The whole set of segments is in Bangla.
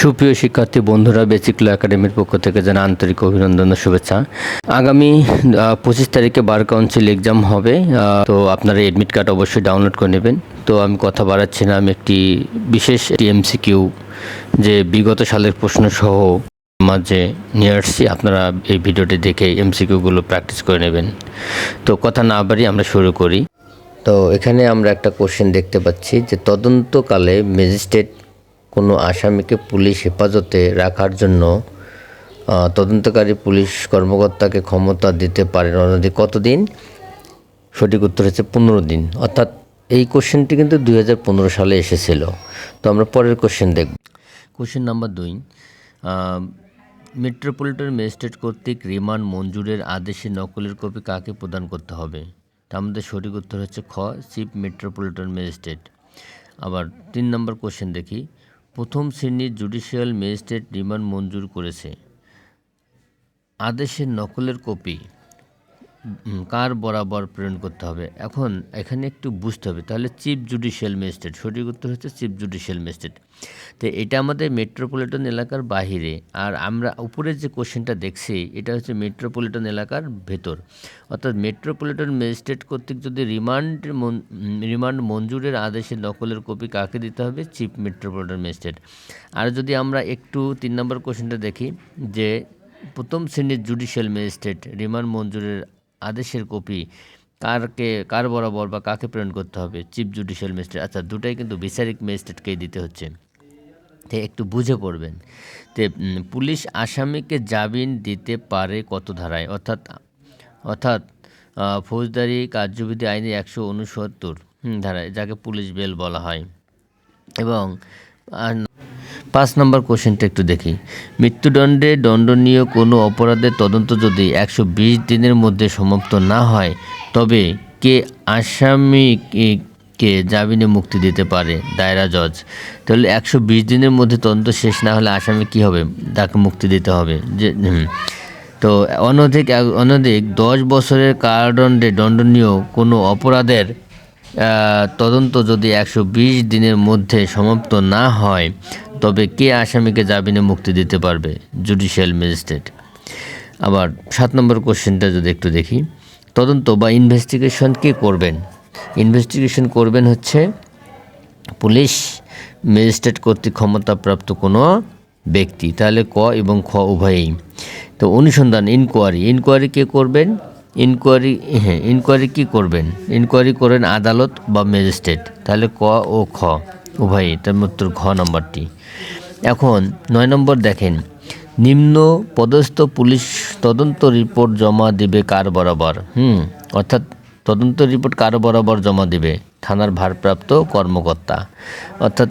সুপ্রিয় শিক্ষার্থী, বন্ধুরা, বেসিক ল একাডেমির পক্ষ থেকে জানা আন্তরিক অভিনন্দন ও শুভেচ্ছা। আগামী পঁচিশ তারিখে বার কাউন্সিল এক্সাম হবে তো আপনারা এডমিট কার্ড অবশ্যই ডাউনলোড করে নেবেন। তো আমি কথা বাড়াচ্ছি না, আমি একটি বিশেষ এমসিকিউ যে বিগত সালের প্রশ্ন সহ মাঝে নিয়ে আসছি, আপনারা এই ভিডিওটি দেখে এমসিকিউগুলো প্র্যাকটিস করে নেবেন। তো কথা না বাড়িয়ে আমরা শুরু করি। তো এখানে আমরা একটা কোশ্চেন দেখতে পাচ্ছি, যে তদন্তকালে ম্যাজিস্ট্রেট কোনো আসামিকে পুলিশ হেফাজতে রাখার জন্য তদন্তকারী পুলিশ কর্মকর্তাকে ক্ষমতা দিতে পারেন অনধিক কতদিন? সঠিক উত্তর হচ্ছে পনেরো দিন। অর্থাৎ এই কোশ্চেনটি কিন্তু দুই হাজার পনেরো সালে এসেছিল। তো আমরা পরের কোশ্চেন দেখব। কোশ্চেন নাম্বার দুই মেট্রোপলিটন ম্যাজিস্ট্রেট কর্তৃক রিমান্ড মঞ্জুরের আদেশে নকলের কপি কাকে প্রদান করতে হবে? তার মধ্যে সঠিক উত্তর হচ্ছে খ, চিফ মেট্রোপলিটন ম্যাজিস্ট্রেট। আবার তিন নম্বর কোশ্চেন দেখি। প্রথম শ্রেণির জুডিশিয়াল ম্যাজিস্ট্রেট রিমান্ড মঞ্জুর করেছে। আদেশের নকলের কপি। কার বরাবর প্রেরণ করতে হবে? এখন এখানে একটু বুঝতে হবে। তাহলে চিফ জুডিশিয়াল ম্যাজিস্ট্রেট, সঠিক উত্তর হচ্ছে চিফ জুডিশিয়াল ম্যাজিস্ট্রেট। তো এটা আমাদের মেট্রোপলিটন এলাকার বাহিরে, আর আমরা উপরে যে কোশ্চেনটা দেখছি, এটা হচ্ছে মেট্রোপলিটন এলাকার ভেতর। অর্থাৎ মেট্রোপলিটন ম্যাজিস্ট্রেট কর্তৃক যদি রিমান্ড মন- রিমান্ড মঞ্জুরের আদেশের নকলের কপি কাকে দিতে হবে? Chief metropolitan magistrate. আর যদি আমরা একটু তিন নম্বর কোশ্চেনটা দেখি, যে প্রথম শ্রেণির জুডিশিয়াল ম্যাজিস্ট্রেট রিমান্ড মঞ্জুরের আদেশের কপি কারকে, কার বরাবর বা কাকে প্রেরণ করতে হবে? Chief judicial magistrate. আচ্ছা দুটাই কিন্তু বিচারিক ম্যাজিস্ট্রেটকেই দিতে হচ্ছে। তো একটু বুঝে পড়বেন। তে পুলিশ আসামিকে জামিন দিতে পারে কত ধারায়? অর্থাৎ অর্থাৎ ফৌজদারি, কার্যবিধি আইনে একশো উনসত্তর ধারায়, যাকে পুলিশ বেল বলা হয়। এবং পাঁচ নম্বর কোশ্চেনটা একটু দেখি। মৃত্যুদণ্ডে দণ্ডনীয় কোনো অপরাধের তদন্ত যদি একশো বিশ দিনের মধ্যে সমাপ্ত না হয়, তবে কে আসামিকে জামিনে মুক্তি দিতে পারে? দায়রা জজ। তাহলে একশো বিশ দিনের মধ্যে তদন্ত শেষ না হলে আসামি কী হবে? তাকে মুক্তি দিতে হবে। যে তো অনধিক অনধিক দশ বছরের কারাদণ্ডে দণ্ডনীয় কোনো অপরাধের তদন্ত যদি একশো বিশ দিনের মধ্যে সমাপ্ত না হয় তবে কে আসামিকে জামিনে মুক্তি দিতে পারবে? জুডিশিয়াল ম্যাজিস্ট্রেট আবার সাত নম্বর কোশ্চেনটা যদি একটু দেখি। তদন্ত বা ইনভেস্টিগেশন কে করবেন? ইনভেস্টিগেশন করবেন হচ্ছে পুলিশ ম্যাজিস্ট্রেট কর্তৃক ক্ষমতাপ্রাপ্ত কোনো ব্যক্তি। তাহলে ক এবং খ উভয়েই। তো অনুসন্ধান ইনকোয়ারি ইনকোয়ারি কে করবেন? ইনকোয়ারি হ্যাঁ ইনকোয়ারি কী করবেন? ইনকোয়ারি করেন আদালত বা ম্যাজিস্ট্রেট তাহলে ক ও খ। উভয়ই তার উত্তর ঘ নম্বরটি। এখন নয় নম্বর দেখেন, নিম্ন পদস্থ পুলিশ তদন্ত রিপোর্ট জমা দেবে কার বরাবর? হুম, অর্থাৎ তদন্ত রিপোর্ট কার বরাবর জমা দেবে? থানার ভারপ্রাপ্ত কর্মকর্তা। অর্থাৎ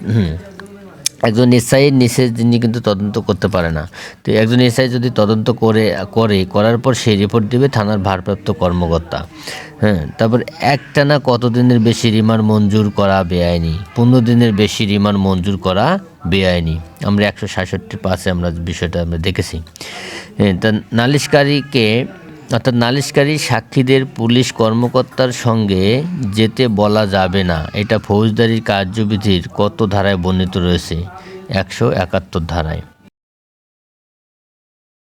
একজন এসআইয়ের নিচে যিনি কিন্তু তদন্ত করতে পারে না। তো একজন এসআই যদি তদন্ত করে করে করার পর সেই রিপোর্ট দেবে থানার ভারপ্রাপ্ত কর্মকর্তা। হ্যাঁ তারপর একটানা কতদিনের বেশি রিমান্ড মঞ্জুর করা বেআইনি? পনেরো দিনের বেশি রিমান্ড মঞ্জুর করা বেআইনি। আমরা একশো সাতষট্টি পাশে আমরা বিষয়টা আমরা দেখেছি। হ্যাঁ, তা নালিশকারীকে অর্থাৎ নালিশকারী সাক্ষীদের পুলিশ কর্মকর্তার সঙ্গে যেতে বলা যাবে না। এটা ফৌজদারির কার্যবিধির কত ধারায় বর্ণিত রয়েছে? একশো একাত্তর ধারায়।